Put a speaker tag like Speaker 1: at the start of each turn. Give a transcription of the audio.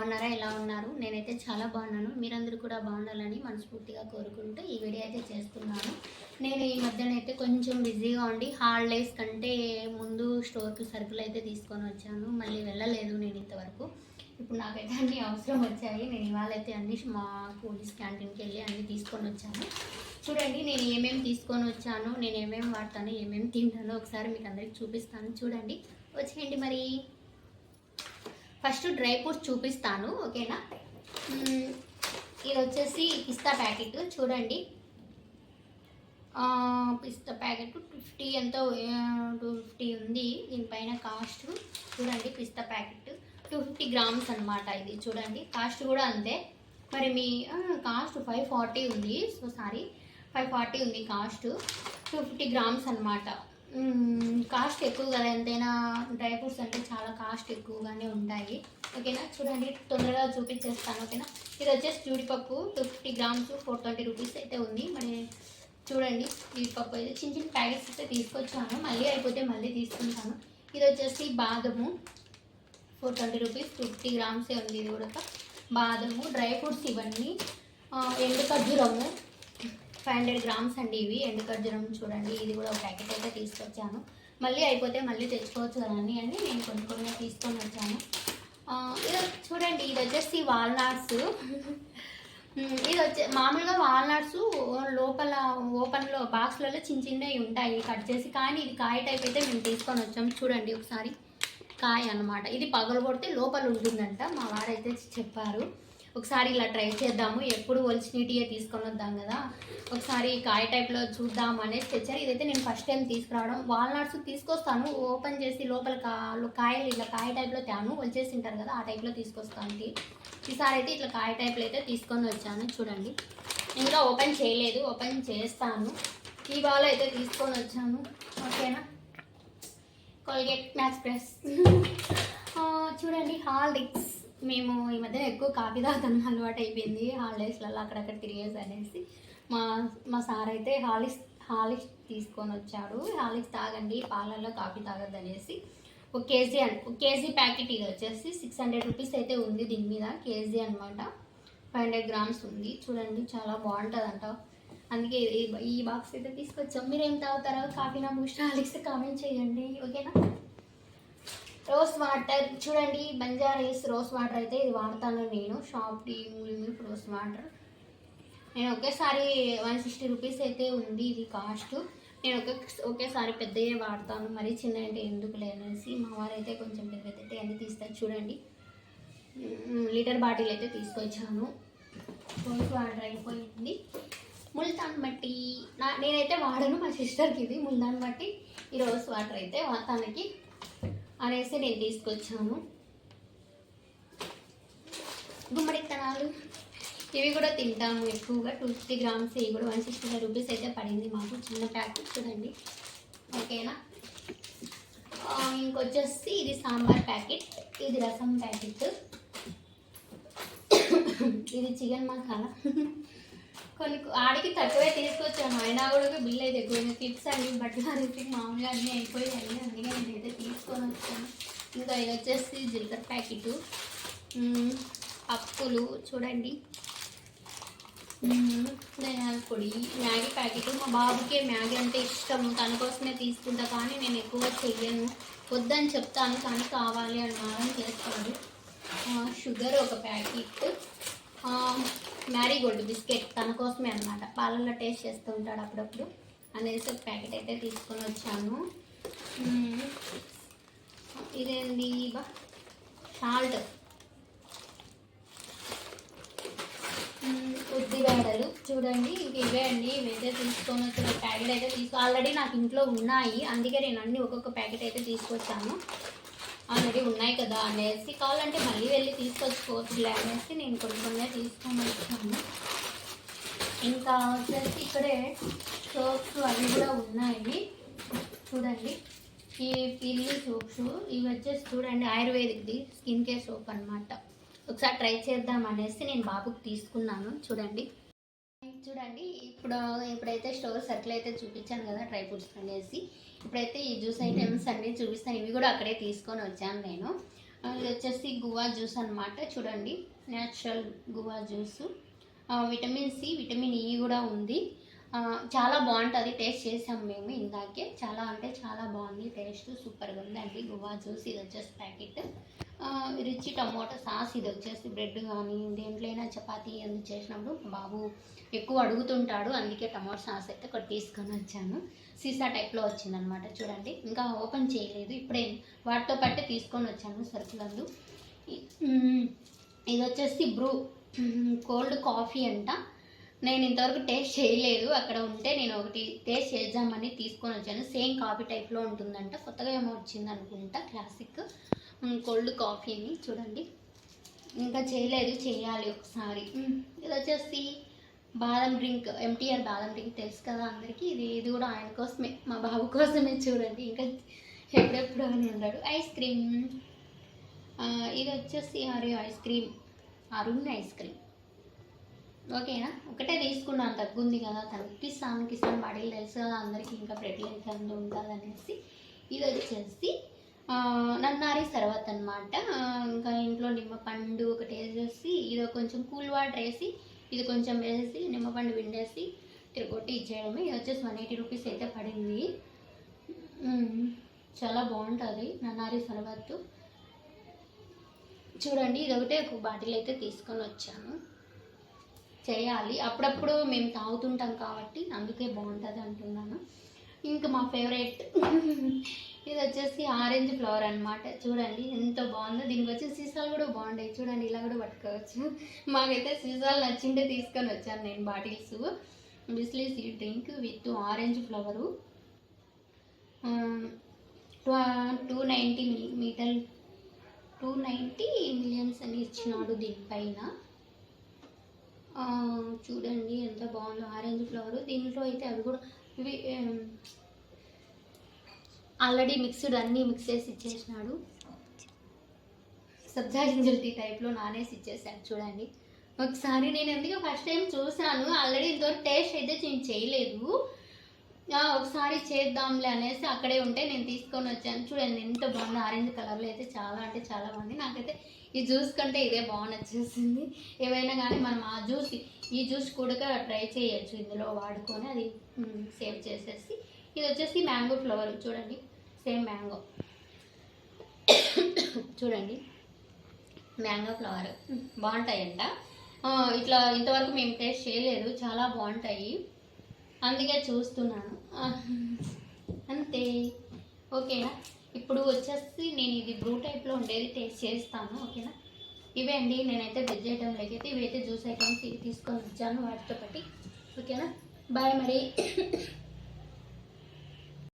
Speaker 1: బాగున్నారా? ఎలా ఉన్నారు? నేనైతే చాలా బాగున్నాను. మీరందరూ కూడా బాగుండాలని మనస్ఫూర్తిగా కోరుకుంటూ ఈ వీడియో అయితే చేస్తున్నాను. నేను ఈ మధ్యన అయితే కొంచెం బిజీగా ఉండి హాలిడేస్ కంటే ముందు స్టోర్కి సరుకులు అయితే తీసుకొని వచ్చాను. మళ్ళీ వెళ్ళలేదు నేను ఇంతవరకు. ఇప్పుడు నాకైతే అన్ని అవసరం వచ్చాయి. నేను ఇవాళ అయితే అన్ని మా పోలీస్ క్యాంటీన్కి వెళ్ళి అన్ని తీసుకొని వచ్చాను. చూడండి నేను ఏమేమి తీసుకొని వచ్చాను నేను ఏమేమి వాడతాను ఏమేమి తింటానో ఒకసారి మీకు అందరికి చూపిస్తాను. చూడండి వచ్చేయండి మరి. ఫస్ట్ డ్రై ఫ్రూట్స్ చూపిస్తాను ఓకేనా? ఇది వచ్చేసి పిస్తా ప్యాకెట్ చూడండి. పిస్తా ప్యాకెట్ ఫిఫ్టీ ఎంతో టూ ఫిఫ్టీ ఉంది. దీనిపైన కాస్ట్ చూడండి పిస్తా ప్యాకెట్. టూ ఫిఫ్టీ గ్రామ్స్ అనమాట ఇది చూడండి. కాస్ట్ కూడా అంతే. మరి మీ కాస్ట్ ఫైవ్ ఫార్టీ ఉంది సో సారీ ఫైవ్ ఫార్టీ ఉంది కాస్ట్. టూ ఫిఫ్టీ గ్రామ్స్ అనమాట కాస్ట్ ఎక్కువ కదా ఎంతైనా? డ్రై ఫ్రూట్స్ అంటే చాలా కాస్ట్ ఎక్కువగానే ఉంటాయి. ఓకేనా? చూడండి తొందరగా చూపించేస్తాను ఓకేనా? ఇది వచ్చేసి జీడిపప్పు two fifty grams four twenty rupees అయితే ఉంది. మరి చూడండి జీడిపప్పు అయితే చిన్న చిన్న ప్యాకెట్స్ అయితే తీసుకొచ్చాను. మళ్ళీ అయిపోతే మళ్ళీ తీసుకుంటాను. ఇది వచ్చేసి బాదము ఫోర్ ట్వంటీ రూపీస్ ఫిఫ్టీ గ్రామ్సే ఉంది ఇది కూడా. బాదము డ్రై ఫ్రూట్స్ ఇవన్నీ ఎండు ఖర్జూరము ఫైవ్ హండ్రెడ్ గ్రామ్స్ అండి ఇవి. ఎండు ఖర్జూరం చూడండి ఇది కూడా ఒక ప్యాకెట్ అయితే తీసుకొచ్చాను. మళ్ళీ అయిపోతే మళ్ళీ తెచ్చుకోవచ్చు కదా అని అని నేను కొన్ని కొన్ని తీసుకొని వచ్చాను. ఇది చూడండి ఇది వచ్చేసి వాల్నట్స్. ఇది వచ్చే మామూలుగా వాల్నట్స్ లోపల ఓపెన్లో బాక్స్లలో చిన్న చిన్నవి ఉంటాయి కట్ చేసి కానీ ఇది కాయ టైప్ అయితే మేము తీసుకొని వచ్చాం. చూడండి ఒకసారి. కాయ అన్నమాట. ఇది పగలు కొడితే లోపల ఉంటుందంట మా వారైతే చెప్పారు. ఒకసారి ఇలా ట్రై చేద్దాము. ఎప్పుడు ఒలిచినీటియే తీసుకొని వద్దాం కదా. ఒకసారి కాయ టైప్లో చూద్దాం అనేసి తెచ్చారు. ఇదైతే నేను ఫస్ట్ టైం తీసుకురావడం. వాల్నట్స్ తీసుకొస్తాను. ఓపెన్ చేసి లోపల కా కాయలు ఇట్లా కాయ టైప్లో తాను. ఒలిచేసి ఉంటారు కదా ఆ టైప్లో తీసుకొస్తాను ఈసారి అయితే ఇట్లా కాయ టైప్లో అయితే తీసుకొని వచ్చాను. చూడండి. ఇంకా ఓపెన్ చేయలేదు. ఓపెన్ చేస్తాను. ఇవాళ అయితే తీసుకొని వచ్చాను. ఓకేనా? కోల్గేట్ మ్యాక్స్ ప్రెస్ చూడండి హాల్డిక్స్ మేము ఈ మధ్య ఎక్కువ కాఫీ తాగుతాం అలవాటు అయిపోయింది హాలిడేస్లలో అక్కడక్కడ తిరిగేసి అనేసి. మా మా సార్ అయితే హాలిక్స్ హాలిక్స్ తీసుకొని వచ్చాడు. హాలిక్స్ తాగండి పాలల్లో కాఫీ తాగద్దు అనేసి. ఒక కేజీ అన్ ఒక కేజీ ప్యాకెట్ ఇది వచ్చేసి సిక్స్ హండ్రెడ్ రూపీస్ అయితే ఉంది దీని మీద కేజీ అనమాట ఫైవ్ హండ్రెడ్ గ్రామ్స్ ఉంది. చూడండి చాలా బాగుంటుందంట. అందుకే ఈ- బాక్స్ అయితే తీసుకొచ్చాం. మీరు ఏం తాగుతారో కాఫీ నా బూస్ట్ హాలిక్స్ కామెంట్ చేయండి ఓకేనా? రోస్ వాటర్ చూడండి బంజారీస్ రోస్ వాటర్ అయితే ఇది వాడతాను నేను. Shop tea milk rose water. నేను ఒకేసారి వన్ సిక్స్టీ రూపీస్ అయితే ఉంది ఇది కాస్ట్. నేను ఒకే ఒకేసారి పెద్దయే వాడతాను. మరీ చిన్న అంటే ఎందుకు లేనేసి మా వారు అయితే కొంచెం పెద్ద పెద్ద అన్ని తీస్తారు చూడండి. లీటర్ బాటిల్ అయితే తీసుకొచ్చాను. రోస్ వాటర్ అయిపోయింది. ముల్తాన్ మట్టి. నా నేనైతే వాడను మా సిస్టర్కి ఇది ముల్తాన్ మట్టి. ఈ రోస్ వాటర్ అయితే తనకి అనేసి నేను తీసుకొచ్చాను. గుమ్మడి విత్తనాలు ఇవి కూడా తింటాము ఎక్కువగా. టూ ఫిఫ్టీ గ్రామ్స్ ఇవి కూడా వన్ సిక్స్టీ ఫైవ్ రూపీస్ అయితే పడింది మాకు. చిన్న ప్యాకెట్ చూడండి. ఓకేనా? ఇంకొచ్చేసి ఇది సాంబార్ ప్యాకెట్ ఇది రసం ప్యాకెట్. ఇది చికెన్ మసాలా. కొన్ని ఆడికి తక్కువే తీసుకొచ్చాను అయినా కూడా బిల్ అయితే ఎక్కువ క్లిప్స్ అన్ని బట్టలు అరిసి మామూలుగా అన్నీ అయిపోయాయి. అందుకే నేను అయితే తీసుకొని ఇంకా ఇది వచ్చేసి జీలకర్ర ప్యాకెట్. పప్పులు చూడండి. ధనియాల పొడి మ్యాగీ ప్యాకెట్. మా బాబుకే మ్యాగీ అంటే ఇష్టము తన కోసమే తీసుకుంటా కానీ నేను ఎక్కువ చెయ్యను. వద్దని చెప్తాను కానీ కావాలి అని మాత్రం చేస్తాడు షుగర్ ఒక ప్యాకెట్. మ్యారీగోల్డ్ బిస్కెట్ తన కోసమే అనమాట పాలల్లో టేస్ట్ చేస్తూ ఉంటాడు అప్పుడప్పుడు. అనేసి ఒక ప్యాకెట్ అయితే తీసుకొని వచ్చాను. ఇదేంది? బా సాల్ట్ ఉద్దిబేడలు చూడండి ఇంక ఇవే అండి. ఇవైతే తీసుకొని వచ్చిన ప్యాకెట్ అయితే తీసుకో ఆల్రెడీ నాకు ఇంట్లో ఉన్నాయి. అందుకే నేను అన్ని ఒక్కొక్క ప్యాకెట్ అయితే తీసుకొచ్చాను. ఆల్రెడీ ఉన్నాయి కదా అనేసి కావాలంటే మళ్ళీ వెళ్ళి తీసుకొచ్చుకోవచ్చు అనేసి నేను కొన్ని కొన్ని తీసుకొని వచ్చాను. ఇంకా వచ్చేసి ఇక్కడే సోప్స్ అవి కూడా ఉన్నాయి. చూడండి. ఈ పిల్లి సోప్స్ ఇవి వచ్చేసి చూడండి ఆయుర్వేదిక్ది స్కిన్ కేర్ సోప్ అన్నమాట. ఒకసారి ట్రై చేద్దాం అనేసి నేను బాబుకి తీసుకున్నాను. చూడండి. చూడండి ఇప్పుడు ఇప్పుడైతే స్టోర్ సర్కిల్ అయితే చూపించాను కదా డ్రై ఫ్రూట్స్ అనేసి. ఇప్పుడైతే ఈ జ్యూస్ ఐటమ్స్ అన్నీ చూపిస్తాను. ఇవి కూడా అక్కడే తీసుకొని వచ్చాను నేను. ఇది వచ్చేసి గువా జ్యూస్ అన్నమాట. చూడండి natural guava juice. Vitamin C vitamin E కూడా ఉంది. చాలా బాగుంటుంది. టేస్ట్ చేసాం మేము ఇందాకే. చాలా అంటే చాలా బాగుంది. టేస్ట్ సూపర్గా ఉందండి గువా జ్యూస్ ఇది వచ్చేసి ప్యాకెట్ రిచ్ టమోటా సాస్ ఇది వచ్చేసి బ్రెడ్ కానీ దేంట్లోనైనా చపాతీ అది చేసినప్పుడు బాబు ఎక్కువ అడుగుతుంటాడు. అందుకే టమోటా సాస్ అయితే ఒకటి తీసుకొని వచ్చాను. సీసా టైప్లో వచ్చిందనమాట. చూడండి. ఇంకా ఓపెన్ చేయలేదు. ఇప్పుడే వాటితో పట్టే తీసుకొని వచ్చాను సరుకులందు. ఇది వచ్చేసి బ్రూ కోల్డ్ కాఫీ అంట. నేను ఇంతవరకు టేస్ట్ చేయలేదు. అక్కడ ఉంటే నేను ఒకటి టేస్ట్ చేద్దామని తీసుకొని వచ్చాను. సేమ్ కాఫీ టైప్లో ఉంటుందంట. కొత్తగా ఏమో వచ్చింది అనుకుంటా. క్లాసిక్. కోల్డ్ కాఫీని చూడండి. ఇంకా చేయలేదు. చేయాలి ఒకసారి. ఇది వచ్చేసి బాదం డ్రింక్ ఎంటీఆర్ బాదం డ్రింక్ తెలుసు కదా అందరికీ. ఇది ఇది కూడా ఆయన కోసమే. మా బాబు కోసమే చూడండి. ఇంకా ఎప్పుడెప్పుడు అని ఉన్నాడు ఐస్ క్రీమ్. ఇది వచ్చేసి అరే ice cream. Arun ice cream. ఓకేనా? ఒకటే తీసుకున్నాను తగ్గుంది కదా. తనకి ఇస్తాను కిసాన్ బాడీలు తెలుసు కదా అందరికీ ఇంకా బ్రెడ్ ఎంత ఉంటుంది అనేసి ఇది వచ్చేసి నన్నారి తర్వాత అనమాట ఇంకా ఇంట్లో నిమ్మపండు ఒకటి వేసేసి ఇది కొంచెం కూల్ వాటర్ వేసి ఇది కొంచెం వేసేసి నిమ్మపండు విండేసి తిరగొట్టి ఇచ్చేయడమే. ఇది వచ్చేసి వన్ ఎయిటీ రూపీస్ అయితే పడింది. చాలా బాగుంటుంది. నన్నారి సర్వత్తు చూడండి ఇది ఒకటే ఒక బాటిల్ అయితే తీసుకొని వచ్చాను. చేయాలి. అప్పుడప్పుడు మేము తాగుతుంటాం కాబట్టి అందుకే బాగుంటుంది అంటున్నాను. ఇంకా మా ఫేవరెట్ ఇది వచ్చేసి ఆరెంజ్ ఫ్లవర్ అనమాట చూడండి ఎంత బాగుందో. దీనికి వచ్చి సీసాలు కూడా బాగుంటాయి చూడండి ఇలా కూడా పట్టుకోవచ్చు. మాకైతే సీసాలు నచ్చింటే తీసుకొని వచ్చాను నేను bottles. బిస్లీ see drink with orange flavour two ninety metre two ninety millions అని ఇచ్చినాడు దీనిపైన. చూడండి ఎంత బాగుందో ఆరెంజ్ ఫ్లవర్. దీంట్లో అయితే అవి కూడా ఇవి ఆల్రెడీ మిక్స్డ్ అన్నీ మిక్స్ చేసి ఇచ్చేసినాడు. సబ్జా గింజల టీ టైప్లో నానేసి ఇచ్చేసాడు చూడండి. ఒకసారి నేను ఎందుకు ఫస్ట్ టైం చూసాను ఆల్రెడీ ఇంతవరకు టేస్ట్ అయితే నేను చేయలేదు. ఒకసారి చేద్దాంలే అనేసి అక్కడే ఉంటే నేను తీసుకొని వచ్చాను. చూడండి ఎంత బాగుంది ఆరెంజ్ కలర్లో అయితే చాలా అంటే చాలా బాగుంది. నాకైతే ఈ జ్యూస్ కంటే ఇదే బాగా నచ్చేసింది. ఏవైనా కానీ మనం ఆ జ్యూస్ ఈ జ్యూస్ కూడా ట్రై చేయొచ్చు ఇందులో వాడుకొని. అది సేవ్ చేసేసి. ఇది వచ్చేసి మ్యాంగో ఫ్లవర్. చూడండి సేమ్ మ్యాంగో. చూడండి మ్యాంగో ఫ్లవర్. బాగుంటాయంట. ఇట్లా ఇంతవరకు మేము టేస్ట్ చేయలేదు. చాలా బాగుంటాయి. అందుకే చూస్తున్నాను. అంతే. ఓకేనా? ఇప్పుడు వచ్చేసి నేను ఇది బ్రూ టైప్లో ఉండేది టేస్ట్ చేస్తాను ఓకేనా? ఇవే అండి. నేనైతే వెజ్ ఐటెంలోకి అయితే ఇవైతే జ్యూస్ ఐటమ్స్ ఇవి తీసుకొని వచ్చాను వాటితో పాటు ఓకేనా? బాయ్ మరి.